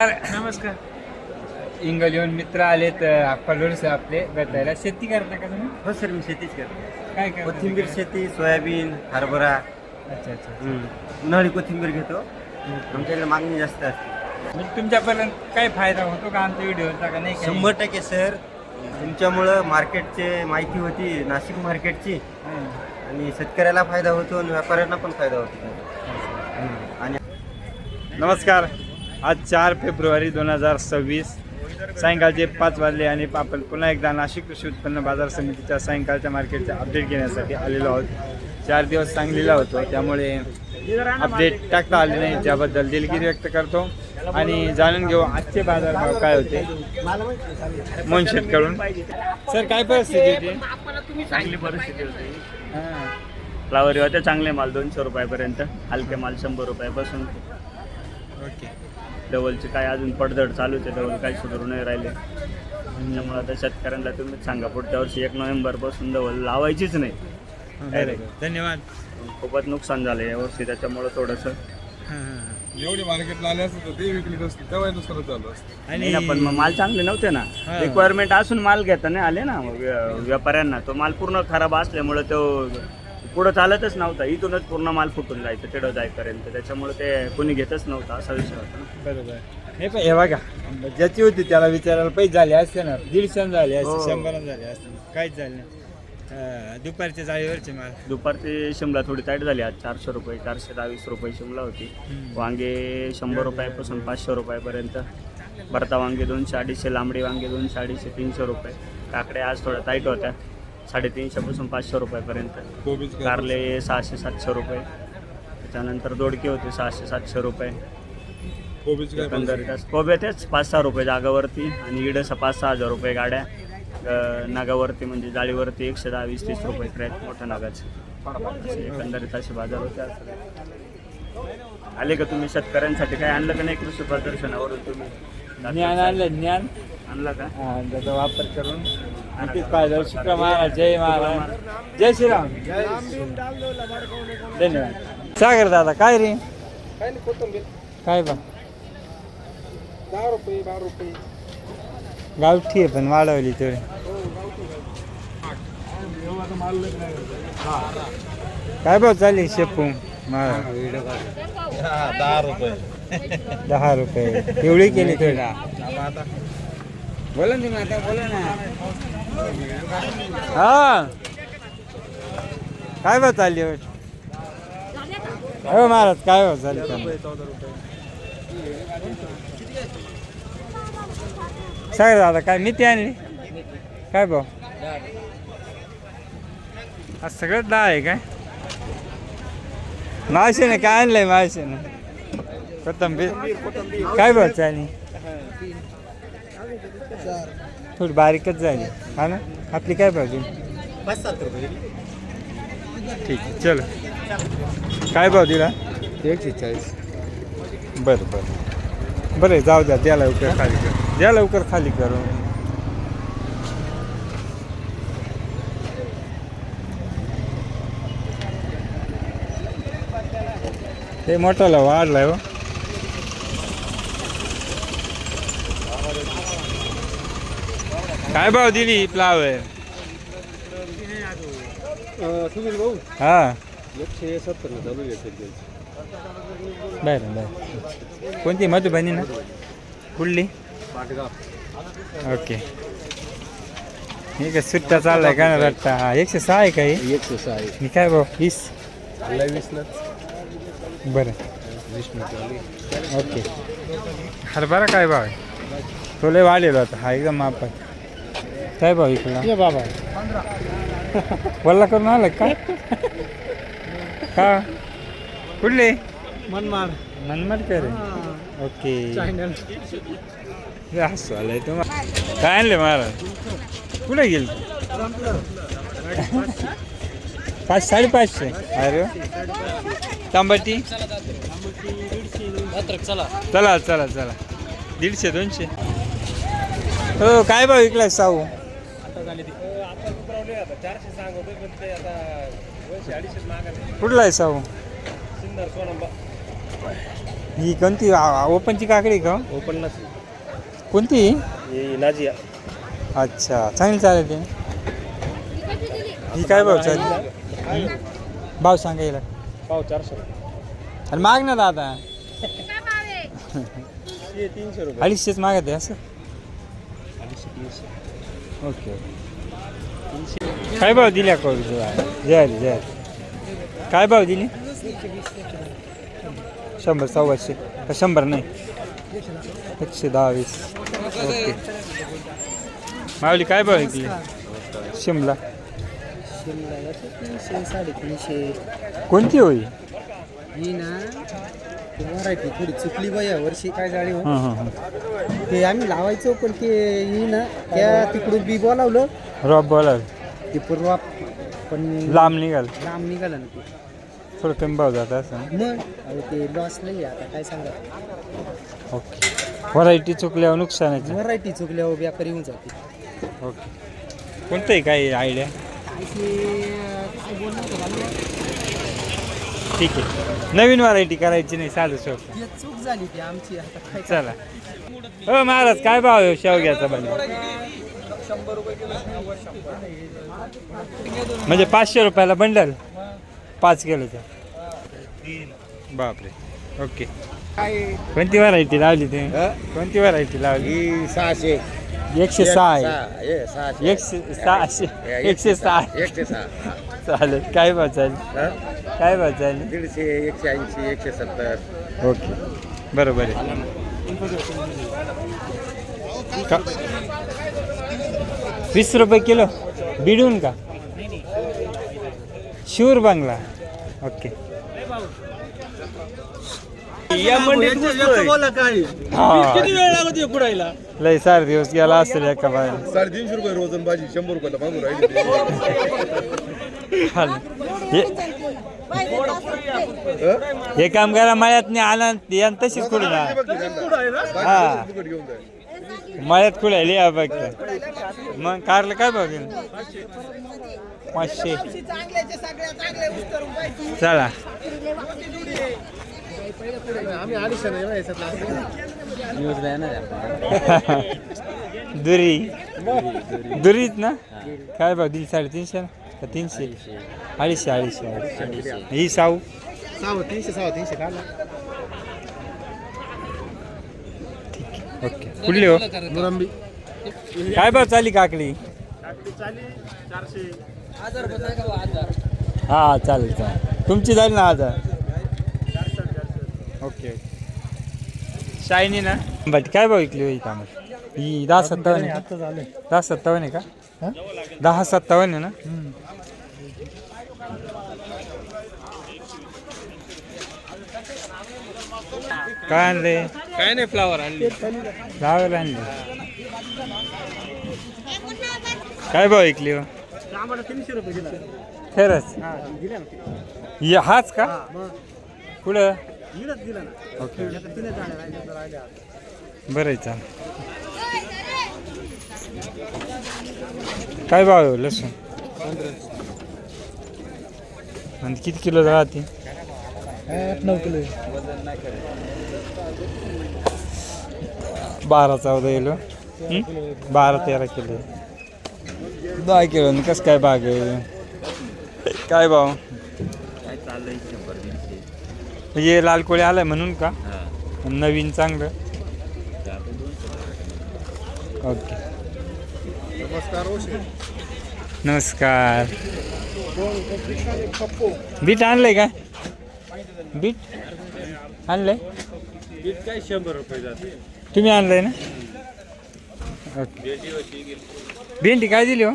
नमस्कार. इंगल येऊन मित्र आलेत फॉलोअर्स आपले भेटायला. शेती करता का तुम्ही? हो सर मी शेतीच करतो. काय करता? कोथिंबीर शेती सोयाबीन हरभरा. अच्छा अच्छा उन्हाळी कोथिंबीर घेतो. आमच्याकडे मागणी जास्त असते. म्हणजे तुमच्यापर्यंत काय फायदा होतो का आमच्या व्हिडिओचा का नाही काही? शंभर टक्के सर. तुमच्यामुळं मार्केटचे माहिती होती नाशिक मार्केटची. हं. आणि शेतकऱ्याला फायदा होतो आणि व्यापाऱ्यांना पण फायदा होतो. आणि नमस्कार. आज चार फेब्रुवारी दोन हजार सव्वीस. सायंकाळचे पाच वाजले आणि आपण पुन्हा एकदा नाशिक कृषी उत्पन्न बाजार समितीच्या सायंकाळच्या मार्केटचे अपडेट घेण्यासाठी आलेलो आहोत. चार दिवस सांगलीला होतो त्यामुळे अपडेट टाकता आले नाही त्याबद्दल दिलगिरी व्यक्त करतो आणि जाणून घेऊ आजचे बाजार भाव काय होते मुनशेटकडून सर काय परिस्थिती होती? चांगली परिस्थिती होती. फ्लावर होते चांगले माल दोनशे रुपयापर्यंत हलके माल शंभर रुपयापासून. ओके. डबलचे काय अजून पडझड चालूच आहे डबल काय सुधारू नाही राहिले. त्यामुळे आता शेतकऱ्यांना तुम्ही सांगा पुढच्या वर्षी एक नोव्हेंबरपासून डबल लावायचीच नाही. धन्यवाद. खूपच नुकसान झालं यावर्षी त्याच्यामुळं थोडंसं. एवढी मार्केटला आले असते तर ते विकली नसते तेव्हा दुसरं चालू असतं. नाही ना पण मग माल चांगले नव्हते ना. हा. रिक्वायरमेंट असून माल घेता नाही आले ना मग व्य- व्यापाऱ्यांना. तो माल पूर्ण खराब असल्यामुळे तो पुढं चालतच नव्हता. इथूनच पूर्ण माल फुटून जायचं तिथं जाईपर्यंत. त्याच्यामुळे ते कोणी घेतच नव्हता असा विषय होता ना. बरोबर. हे पण हे बघा ज्याची होती त्याला विचारायला पैसे झाले असते ना. दीडशे झाले असते हो. शंभर झाले असते. काहीच झाले नाही. अं, दुपारच्या जाळीवरचे माल. दुपारची शिमला थोडी टाईट झाली. आज चारशे रुपये चारशे दहावीस रुपये शिमला होती. वांगे शंभर रुपयापासून पाचशे रुपयापर्यंत. भरता वांगे दोनशे अडीचशे लांबडी वांगे दोनशे अडीचशे तीनशे रुपये. काकड्या आज थोड्या टाईट होत्या. साडेतीनशेपासून पाचशे रुपयापर्यंत. कोबीज काय कारले सहाशे सातशे रुपये. त्याच्यानंतर दोडके होते सहाशे सातशे रुपये. कोबीज काय एकंदरीत असं. कोबे तेच पाच सहा रुपये जागावरती आणि इडं पाच सहा हजार रुपये गाड्या. अ, नागावरती म्हणजे जाळीवरती एकशे दहा वीस तीस रुपये क्रॅक मोठ्या नागाचे. असे एकंदरीत असे बाजार होते. आज सगळे. आले का तुम्ही शेतकऱ्यांसाठी? काय आणलं का नाही कृषी प्रदर्शनावरून तुम्ही? ज्ञान आणलं ज्ञान. आणलं का? हा, त्याचा वापर करून. नक्कीच पाहिजे शुक्र महाराज जय महाराज जय श्रीराम धन्यवाद. सागर दादा काय रे? काय बा? दहा रुपये बारा रुपये. गावठी आहे पण वाढवली थोडी. काय भाव चालेल शेपू? दहा रुपये. दहा रुपये. एवढी केली थोडी. बोला ना आता बोला ना. हा. काय बा चालली हो महाराज काय हो, भाव चालली सांग दादा काय मी ती आणली? काय भाऊ आज सगळंच दहा आहे काय? मावशीने काय आणलंय मावशीने? कोथंबीर. काय भाऊ चालली? थोडी बारीकच झाली. हा ना? आपली काय दिली पाच सात रुपये ठीक आहे चलो. काय भाव दिला? एकशे चाळीस बरं. बरं बरं जाऊ द्या द्या लवकर खाली कर द्या लवकर खाली करू ते मोठाला वाढलाय हो. काय भाव दिली फ्लावर सुनील भाऊ? हा. एकशे सत्तर चालू आहे बरं बरं. कोणती मधुबनी ना? कुठली? ओके. ठीक आहे सुट्टा चाललाय का ना रट्टा हा एकशे सहा आहे काही एकशे सहा आहे. मी काय भाऊ वीस? बरं. ओके. हरभरा काय भाव आहे? तो लय वाढलेला होता हा एकदम मापात. काय भाव इकडला बाबा. वल्ला करून आलं का? का? कुठले? मनमाड. मनमाड कर ओके. हे हसू आलंय तुम्हाला काय आणले महाराज? कुठे गेल? पाच साडेपाचशे. अरे. तांबटी? चला चला चला. दीडशे दोनशे. हो काय भाव विकलाय साऊ? कुठला आहे साऊ ही कोणती? आ- आ- ओपनची काकडी का? हो? ओपन नसेल. कोणती? ही नाजिया. अच्छा चांगली चालेल ते. ही काय भाव चालेल? भाव सांगा येईल पाव चारशे. आणि माग ना दादा. तीनशे रुपये. अडीचशेच मागत आहे असं? ओके. काय भाव दिल्या करू जय जय काय भाव दिली? शंभर सव्वाशे. का शंभर नाही? एकशे दहा वीस ओके. मावली काय भाव विकली? शिमला. तीनशे साडेतीनशे कोणती होई? ही ना व्हरायटी थोडी चुकली बा या वर्षी काय जाळी हो हां. हां हां ते आम्ही लावायचो पण ते ही ना त्या तिकडून बी बोलावलं. रॉब बॉलर ते पूर्वा पण लांब निघाल. लांब निघालं ना ते. थोडं कमी भाव जात असं मग अहो ते लॉस नाही आता काय सांगा ओके. व्हरायटी चुकल्यावर नुकसानाचं व्हरायटी चुकल्यावर व्यापारी होऊन जाते ओके. कोणतं आहे काय आयडिया काय ते काय बोलणार होतं मला? ठीक आहे. नवीन व्हरायटी करायची नाही साधं सोपं. ते चूक झाली ती आमची आता काय चला. हो महाराज काय भाव आहे शेवग्याचा म्हणजे पाचशे रुपयाला बंडल? पाच किलोचा. बापरे. ओके. कोणती व्हरायटी लावली ते कोणती व्हरायटी लावली? सहाशे. एकशे सहा आहे. हे एकशे सहाशे. एकशे सहा एकशे सहा. चालेल. काय भाव चालेल हा? काय भाव चालेल दीडशे एकशे ऐंशी एकशे सत्तर. ओके. बरोबर आहे. वीस रुपये किलो. बिडून का? शिवर बांगला. ओके या मंडीत हा. लय सार दिवस गेला असेल एका बाया साडेतीनशे रुपये रोजन भाजी शंभर रुपयाला मागून राहिली हे हे काम करा मळ्यात नाही आला यान तशीच कुठे ना? हा. घेऊन जाय मळ्यात खुळायली या फक्त मग कारला काय बघेल? पाचशे. चला. दुरी. दुरीत ना? काय भाव? दिली साडेतीनशे ना? तीनशे? अडीचशे अडीचशे अडीचशे. ही साऊ? तीनशे सहा तीनशे ओके. कुठली हो? मुरंबी. काय भाव चाली काकडी? हा चालेल चालेल. तुमची झाली ना हजार ओके शायनी ना? बट काय भाव विकली होई कामत ही दहा सत्तावन्न आहे का? दहा सत्तावन्न आहे का? दहा सत्तावन्न आहे ना? काय आणले? काय नाही फ्लावर आणली. फ्लावर आणले. काय भाव हो आम्हाला तीनशे रुपये दिला खरंच हा? दिला ना ये हाच का? दिलंच दिलं ना ओके. आता तिने. बरं आहे चाल काय भाव आहे हो लसूण? आणि किती किलो राहते आठ नऊ किलो बारा चौदा किलो? बारा तेरा किलो. दहा किलो कसं काय बाग आहे? काय भाव? हे लाल कोळी आलाय म्हणून का? नवीन चांगलं? ओके. नमस्कार. बीट आणलंय का? बीट? आणलंय? बीट काय शंभर रुपये जाते. तुम्ही आणलाय ना? ओके भेंडी काय दिली हो?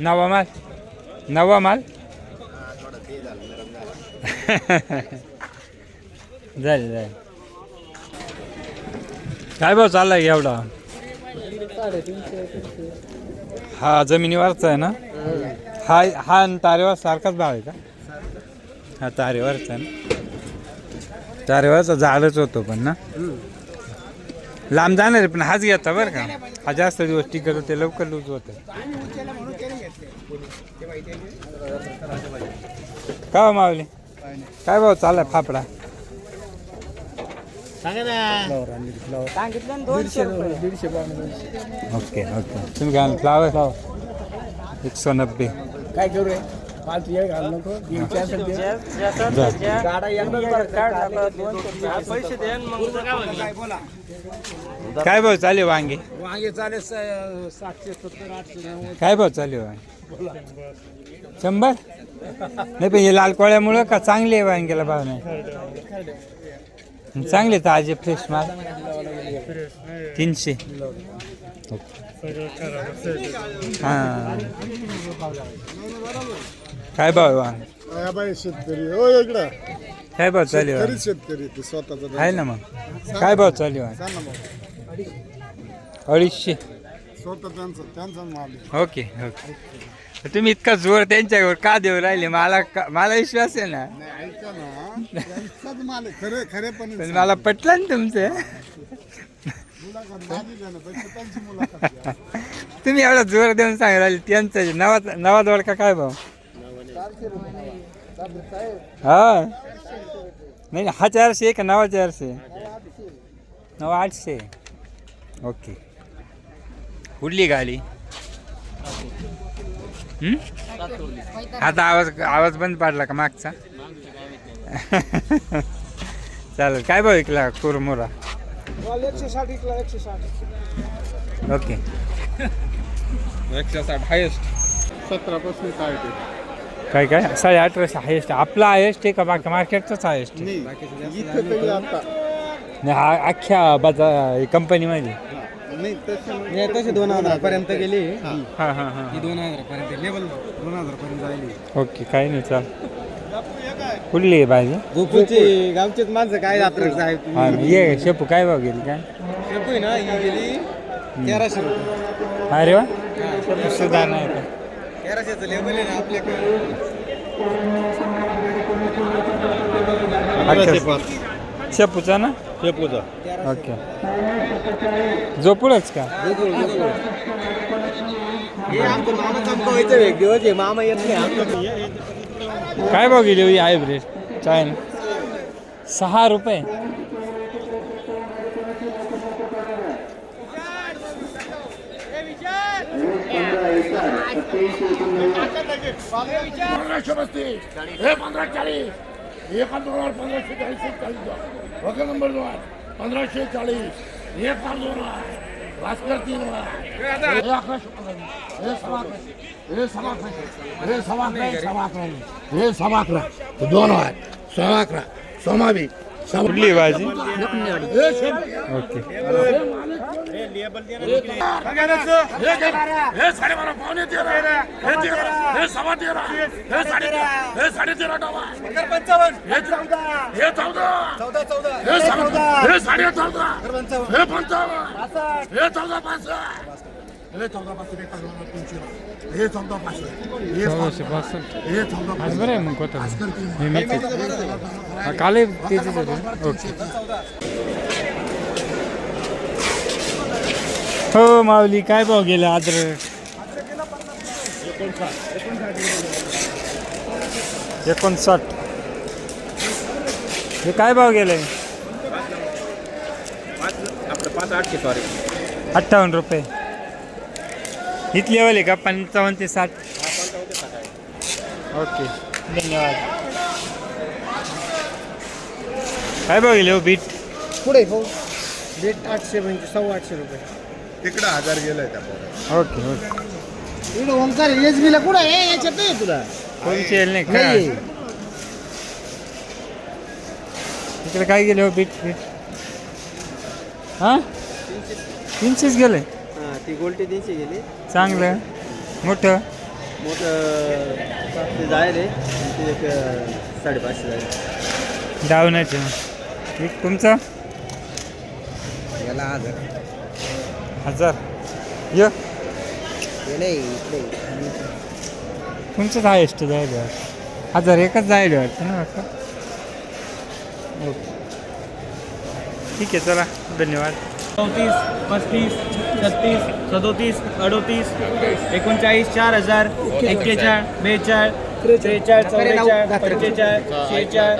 नवा माल? नवा माल? झाले झाले. काय भाव चाललाय एवढा? हा जमिनीवरचा आहे ना? हा हा तारेवर सारखाच भाव आहे का? हा तारेवरचा आहे ना? तारेवरचा झाडच होतो पण ना. लांब जाणार आहे पण हाच घेता बरं का. हा जास्त दिवस टिकत होते लवकर लूज होतं. का हो मावले काय भाऊ चाललाय फाफडा ओके ओके. तुम्ही काय फ्लावर एकशे नब्बे. काय करू घाल नको काय भाऊ चालू आहे वांगे? वांगे चालेल सातशे सत्तर आठशे काय भाऊ चालू आहे वांगे? शंभर? नाही पण हे लाल कोळ्यामुळं का चांगले आहे वांग्याला भाव नाही? चांगले ताजे फ्रेश माल. तीनशे. हां. काय भाव आहे वांग बाई शेतकरी. हो इकडं. काय भाव चालू आहे? वांगे? शेतकरी ते स्वतःचा आहे ना मग. काय भाव चालू आहे? सांग ना मग. अडीचशे. स्वतः त्यांचं त्यांचा माल आहे. Okay okay. तुम्ही इतका जोर त्यांच्यावर का देऊ राहिले? मला का- मला विश्वास आहे ना. नाही ऐका ना. त्यांचाच माल आहे. खरे खरे पण पण मला पटलं ना तुमचं मुलाखत माझी घेण्यापेक्षा त्यांची मुलाखत घ्या. तुम्ही एवढा जोर देऊन सांग राहिले त्यांचं नवा नवा दोडका काय भाऊ? हा. नाही हा चारशे का नवा चारशे. नवा आठशे. ओके. कुठली गाडी. आता आवाज आवाज बंद पाडला का मागचा? चालेल काय भाऊ ऐकला कुरमुरा? एकशे साठ इकला एकशे साठ ओके. एकशे साठ हायेस्ट सतरापासून काय ते? काय काय? साडे अठराशे हायेस्ट आपला हायेस्ट आहे का बाकी मार्केटचाच हायेस्ट नाही अख्ख्या बाजार कंपनीमध्ये नाही तसं नाही. तसे दोन हजार पर्यंत गेली. हां. हां हां दोन हजार पर्यंत लेवल दोन हजार पर्यंत ओके काही नाही चाल. कुठली आहे भाजी? गोकुळची गावचीच माणसं काय जात्र साहेब हा ये शेपू काय भाव गेली काय? शेपू आहे ना ही गेली तेराशे रुपये. अरे वा. शेपू सुद्धा नाही. का तेराशेचं लेवल आहे ना आपल्याकडे. अच्छा. शेपूचा ना? शेपूचा. ओके. झोपूडच का? हे आमचं मामा चमकवायचं एक दिवस आहे मामा येत नाही. आमचं काय भाव गेली होई हायब्रिड? चायना. सहा रुपये. पंधराशे पस्तीस. हे पंधरा चाळीस. हे पंधरा पंधराशे चाळीस चाळीस दोन वगैरे नंबर दोन. पंधराशे चाळीस. हे पाच दोन. भास्कर हे तीन पंधरा हे सव्वा अकराशे दोन आहेत सव्वा अकरा सोमावी. कुठली भाजी ओके हे साडे चौदा हे चौदा हे चौदा हे चौदा पंचावन्न हे चौदा हे चौदा पाचशे एका तीनशे हे चौदा पाचशे हे चौदाशे पासष्ट हे चौदा आज बरं आहे मग कोणतं हे काल तेच ओके हो माऊली काय भाव गेला अद्रक एकोणसाठ हे काय भाव गेले अठ्ठावन्न रुपये. इथली लेवल आहे का? पंचावन्न ते साठ. ओके. धन्यवाद. काय गेले हो बीट पुढे हो. रेट आठशे म्हणजे सव्वा आठशे रुपये. तिकडं हजार गेलाय त्या पोराला. Okay okay. इकडे ओंकार एच बीला कुठं आहे? याच्यात नाही तुला. कोणची येईल नाही काय? इकडे काय गेले हो बीट बीट हां? तीनशेच गेले. ती गोल्टी तीनशे गेली. चांगलं. मोठं? मोठं सातशे जाय रे आणि ते एक अं, साडेपाचशे जाय डावण्याचे एक तुमचं? याला हजार. हजार. य. नाही इकडे. तुमचंच हायेस्ट जायला. हजार एकच जायला वाटतं ना वाटतं ओके. ठीक आहे चला. धन्यवाद. चौतीस पस्तीस. छत्तीस सदोतीस अडोतीस एकोणचाळीस चार हजार एक्केचाळ बेचाळ त्रेचाळीस चौवेचाळीस पंचेचाळीस शेहेचाळीस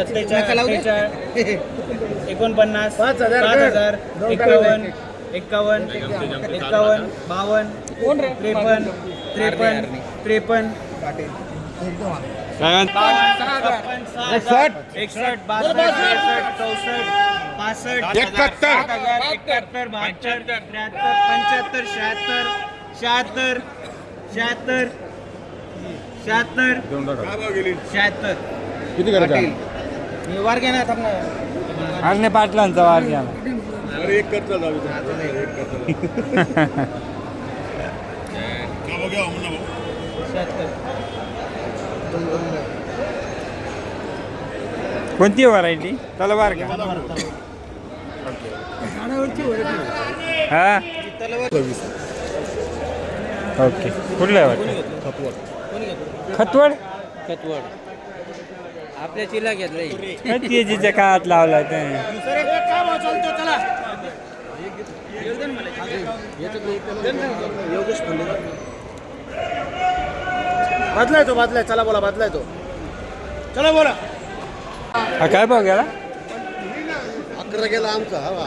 सत्तेचाळीस अठ्ठेचाळीस एकोणपन्नास पाच हजार एकावन्न एकावन्न एकावन्न बावन्न त्रेपन्न त्रेपन्न त्रेपन्न. बासष्ट त्रेसष्ट चौसष्ट पासष्ट एकाहत्तर. सात हजार एकाहत्तर बहात्तर त्र्याहत्तर पंच्याहत्तर शहात्तर शहात्तर शहात्तर शहात्तर शहात्तर. किती करायचं वार घ्या ना पाटलांचा वार घ्या. अरे एक करता जाऊ कोणती व्हरायटी तलवार का? हा? ओके कुठलं वाटतं? खतवड? खतवड. आपल्या चिल्ला घेतलंय. तेजीच्या काळात लावला ते? बदलाय तो बदलाय. चला बोला बदलाय तो. चला बोला. हा काय भाव गेला? अकरा गेला आमचा हवा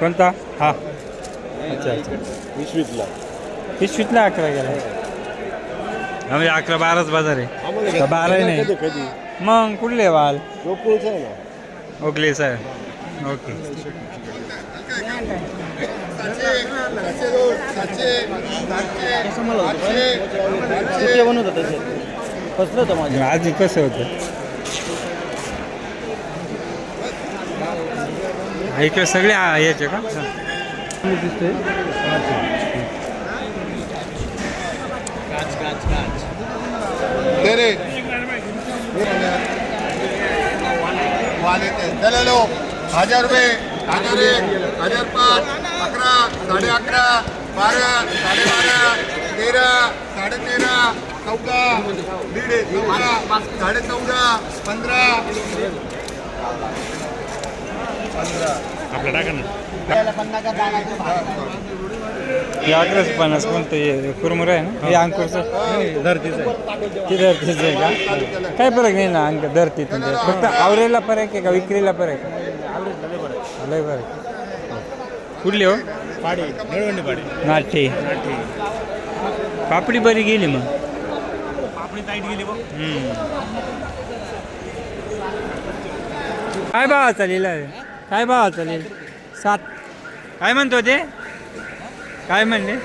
कोणता? हा. अच्छा अच्छा. विश्वीतला. पिशवीतला अकरा गेला. म्हणजे अकरा बाराच बाजार आहे. बाराही नाही. कधी मग कुठले वाल? गोकुळचा आहे ना. साहेब ओके. बनवत होतं? फसलं होतं माझ्या आधी कसं होतं इकडे सगळे आ- याचे का? तेरे. वाले ते. चला लो हजार रुपये हजार एक हजार पाच अकरा साडे अकरा बारा साडे बारा तेरा साडे तेरा चौदा दीड चौदा साडे चौदा पंधरा. हे अकराशे पन्नास कोणतं हे कुरमुर आहे ना? हे अंकुरचं धरतीचं ते धरतीचं आहे का? काय फरक नाही ना अंक धरती फक्त आवरेला फरक आहे का विक्रीला फरक आहे? लय फरक कुठली हो? नाठी. पापडी बरी गेली मग. हम्म. काय भाव चालेल काय भाव चालेल सात. काय म्हणतो ते? काय म्हणले?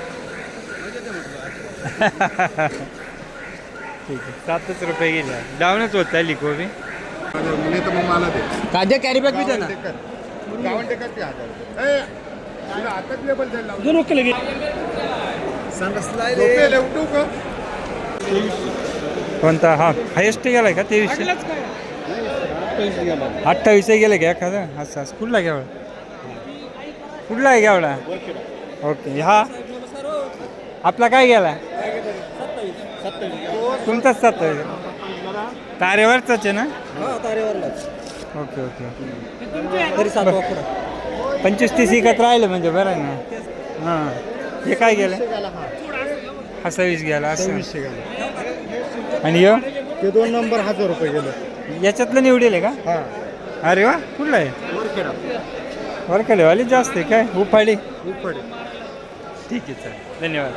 ठीक आहे. सातच रुपये गेले. डाऊनच होत चालली कोबी. नाही तर मग मला दे. काद्या कॅरी बॅग बी ना. गावन टेकर ते हजार ए, तुला हातात लेबल द्यायला लावतो. झोपेल, उठू का? कोणता? हा. हायेस्ट गेलाय का? तेवीसशे? अठ्ठावीसशे गेले का एखादा? असं असं. कुठला घ्यावं कुठला आहे घ्यावडा ओके. हा? आपला काय गेला? तुमचाच सत्तावीस. तारेवरचाच आहे ना? Okay okay okay. तरी सात वापरा पंचवीस तीस इकत राहिलं म्हणजे बरं आहे ना? हां. हे काय गेलं? हा. सव्वीस गेला असं. आणि यो? ते दोन नंबर हजार रुपये गेले. याच्यातलं निवडेल आहे का? हा. अरे वा कुठला आहे? वरखेडेवाली जास्त आहे काय? उपाडी ठीक आहे सर धन्यवाद.